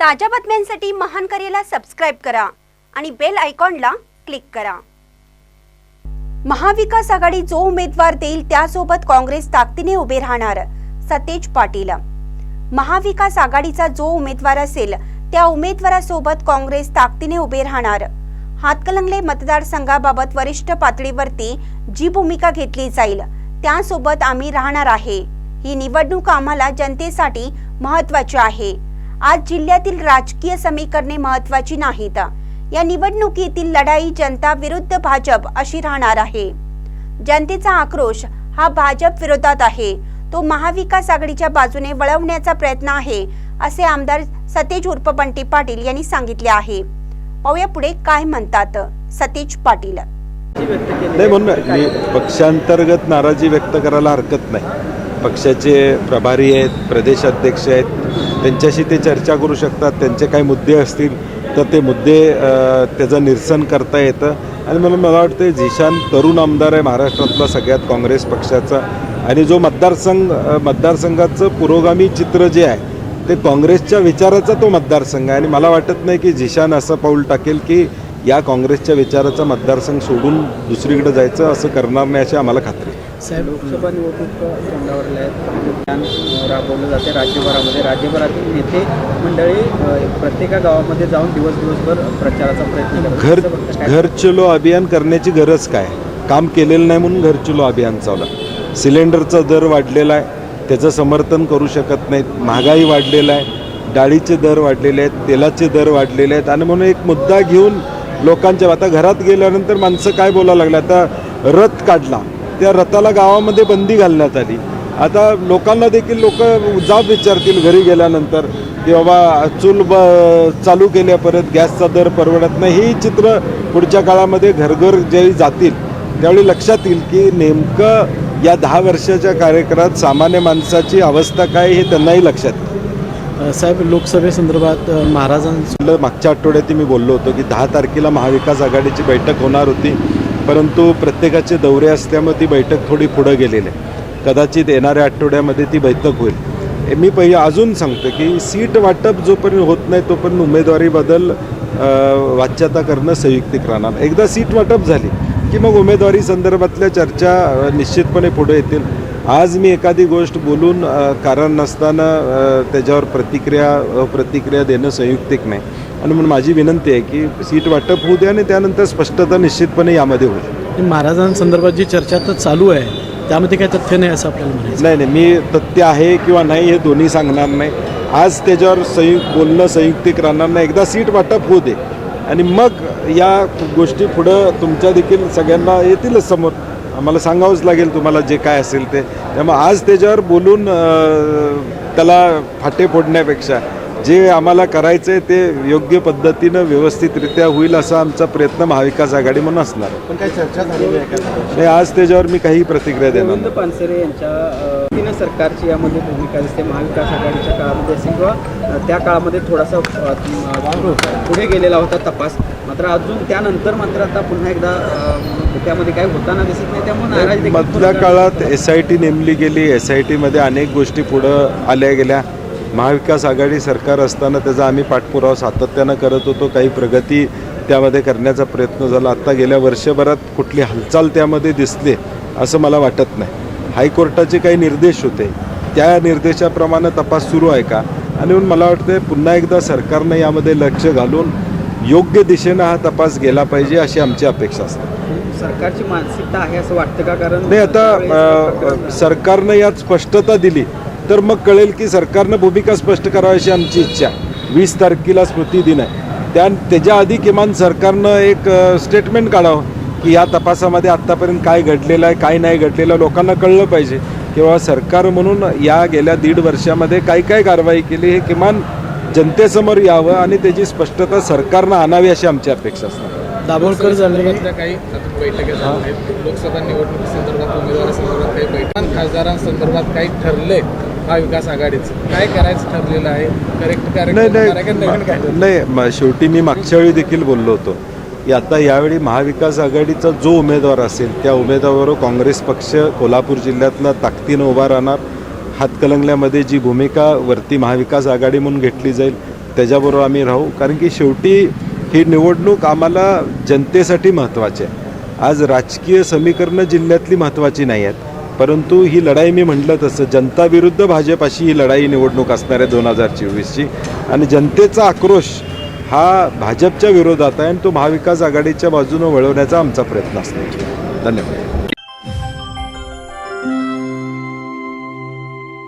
ताज्या बातम्यांसाठी महान करेला सबस्क्राईब करा आणि बेल आयकॉनला क्लिक करा. महाविकास आघाडी जो उमेदवार देईल त्यासोबत काँग्रेस ताकदीने उभे राहणार सतेज पाटील. महाविकास आघाडीचा जो उमेदवार असेल त्या उमेदवारासोबत काँग्रेस ताकदीने उभे राहणार. हातकलंगले मतदारसंघाबाबत वरिष्ठ पातळीवरती जी भूमिका घेतली जाईल त्यासोबत आम्ही राहणार आहे. ही निवडणूक आम्हाला जनतेसाठी महत्वाची आहे. आज जिल्ह्यातील राजकीय समीकरणे महत्वाची नाहीत. या निवडणुकीतील लढाई जनता विरुद्ध भाजप अशी राहणार आहे. जनतेचा आक्रोश हा भाजप विरोधात आहे. तो महाविकास आघाडीच्या बाजूने वळवण्याचा प्रयत्न आहे असे आमदार सतेज उर्फ बंटी पाटील यांनी सांगितले आहे. पाहूया पुढे काय म्हणतात सतेज पाटील. नाही म्हणून पक्षांतर्गत नाराजी व्यक्त करायला हरकत नाही. पक्षाचे प्रभारी आहेत प्रदेशाध्यक्ष आहेत त्यांच्याशी ते चर्चा करू शकतात त्यांचे काही मुद्दे असतील तर ते मुद्दे त्याचं निरसन करता येतं. आणि मला मला वाटतं झिशान तरुण आमदार आहे महाराष्ट्रातला सगळ्यात काँग्रेस पक्षाचा. आणि जो मतदारसंघ मतदारसंघाचं पुरोगामी चित्र जे आहे ते काँग्रेसच्या विचाराचा तो मतदारसंघ आहे. आणि मला वाटत नाही की झिशान असं पाऊल टाकेल की या काँग्रेसच्या विचाराचा मतदारसंघ सोडून दुसरीकडे जायचं असं करणार नाही अशी आम्हाला खात्री आहे. साहेब लोकसभा निवडणूक तोंडावरल्या आहेत अभियान अ, राबवलं जाते राज्यभरामध्ये. राज्यभरातील नेते मंडळी प्रत्येका गावामध्ये जाऊन दिवस दिवसभर प्रचाराचा प्रयत्न घर घर चलो अभियान करण्याची गरज काय? काम केलेलं नाही म्हणून घर चलो अभियान चालू आहे. सिलेंडरचा दर वाढलेला आहे. त्याचं समर्थन करू शकत नाहीत. महागाई वाढलेला आहे. डाळीचे दर वाढलेले आहेत. तेलाचे दर वाढलेले आहेत. आणि म्हणून एक मुद्दा घेऊन लोकांच्या आता घरात गेल्यानंतर माणसं काय बोलायला लागले आता रथ काढला. त्या रथाला गावामध्ये बंदी घालण्यात आली. आता लोकांना देखील लोक जाब विचारतील घरी गेल्यानंतर की बाबा चूल ब चालू केल्या परत गॅसचा दर परवडत नाही. ही चित्र पुढच्या काळामध्ये घरघर ज्यावेळी जातील त्यावेळी लक्षात येईल की नेमकं या दहा वर्षाच्या कार्यक्रमात सामान्य माणसाची अवस्था काय हे त्यांनाही लक्षात येईल. साहेब लोकसभेसंदर्भात महाराजांचं मागच्या आठवड्यात मी बोललो होतो की दहा तारखेला महाविकास आघाडीची बैठक होणार होती परंतु प्रत्येकाचे दौरे असल्यामुळे ती बैठक थोडी पुढं गेलेली आहे. कदाचित येणाऱ्या आठवड्यामध्ये ती बैठक होईल. मी पहिले अजून सांगतो की सीट वाटप जोपर्यंत होत नाही तोपर्यंत उमेदवारीबद्दल वाच्यता करणं संयुक्तिक राहणार एकदा सीट वाटप झाली की मग उमेदवारी संदर्भातल्या चर्चा निश्चितपणे पुढे येतील. आज मी एखादी गोष्ट बोलून कारण नसताना त्याच्यावर प्रतिक्रिया प्रतिक्रिया देणं संयुक्तिक नाही. आणि म्हणून माझी विनंती आहे की सीट वाटप होऊ द्या आणि त्यानंतर स्पष्टता निश्चितपणे यामध्ये होईल. महाराजांसंदर्भात जी चर्चा आता चालू आहे त्यामध्ये काही तथ्य नाही असं आपल्याला म्हणायचं? नाही नाही मी तथ्य आहे किंवा नाही हे दोन्ही सांगणार नाही. आज त्याच्यावर संयुक्त बोलणं संयुक्तिक राहणार नाही. एकदा सीट वाटप होऊ दे. आणि मग या गोष्टी पुढं तुमच्या देखील सगळ्यांना येतीलच समोर. आम्हाला सांगावंच लागेल तुम्हाला जे काय असेल ते. त्यामुळे आज त्याच्यावर बोलून त्याला फाटे फोडण्यापेक्षा जे आम्हाला करायचं आहे ते योग्य पद्धतीनं व्यवस्थितरित्या होईल असा आमचा प्रयत्न महाविकास आघाडी म्हणून असणार. पण काही चर्चा झालेली आहे का? नाही आज त्याच्यावर मी काही प्रतिक्रिया देणार. पानसरे यांच्या तीन सरकारची यामध्ये भूमिका दिसते. महाविकास आघाडीच्या काळामध्ये असेल किंवा त्या काळामध्ये थोडासा पुढे गेलेला होता तपास. मात्र अजून त्यानंतर मात्र आता पुन्हा एकदा त्यामध्ये काही होताना दिसत नाही त्यामुळे मधल्या काळात एस आय टी नेमली गेली. एस आय टीमध्ये अनेक गोष्टी पुढं आल्या गेल्या. महाविकास आघाडी सरकार असताना त्याचा आम्ही पाठपुरावा सातत्यानं करत होतो. काही प्रगती त्यामध्ये करण्याचा प्रयत्न झाला. आत्ता गेल्या वर्षभरात कुठली हालचाल त्यामध्ये दिसली असं मला वाटत नाही. हायकोर्टाचे काही निर्देश होते. त्या निर्देशाप्रमाणे तपास सुरू आहे का? आणि म्हणून मला वाटतं पुन्हा एकदा सरकारनं यामध्ये लक्ष घालून योग्य दिशेनं हा तपास गेला पाहिजे अशी आमची अपेक्षा असते. सरकारची मानसिकता आहे असं वाटतं का? कारण नाही आता सरकारनं यात स्पष्टता दिली. तर मग कळेल की सरकारनं भूमिका स्पष्ट करावी अशी आमची इच्छा. वीस तारखेला स्मृती दिन आहे. त्या त्याच्या आधी किमान सरकारनं एक स्टेटमेंट काढावं की या तपासामध्ये आत्तापर्यंत काय घडलेलं आहे काय नाही घडलेलं लोकांना कळलं पाहिजे. किंवा सरकार म्हणून या गेल्या दीड वर्षामध्ये काय काय कारवाई केली हे किमान जनतेसमोर यावं आणि त्याची स्पष्टता सरकारनं आणावी अशी आमची अपेक्षा असते. दाभोळकर झाले. काही लोकसभा निवडणुकीसंदर्भात उमेदवारासंदर्भात काही बैठक खासदारांसंदर्भात काही ठरलंय महाविकास आघाडीचं. काय करायचं ठरलेलं आहे? करेक्ट नाही नाही. नाही? म- शेवटी मी मागच्या वेळी देखील बोललो होतो. की आता यावेळी महाविकास आघाडीचा जो उमेदवार असेल त्या उमेदवारावर काँग्रेस पक्ष कोल्हापूर जिल्ह्यातनं ताकदीनं उभा राहणार. हातकलंगल्यामध्ये जी भूमिका वरती महाविकास आघाडी म्हणून घेतली जाईल त्याच्याबरोबर आम्ही राहू. कारण की शेवटी ही निवडणूक आम्हाला जनतेसाठी महत्त्वाची आहे. आज राजकीय समीकरणं जिल्ह्यातली महत्त्वाची नाही आहेत. परंतु ही लढाई मी म्हटलं तसं जनता विरुद्ध भाजप अशी ही लढाई निवडणूक असणार आहे दोन हजार चोवीसची. आणि जनतेचा आक्रोश हा भाजपच्या विरोधात आहे आणि तो महाविकास आघाडीच्या बाजूनं वळवण्याचा आमचा प्रयत्न असणार धन्यवाद.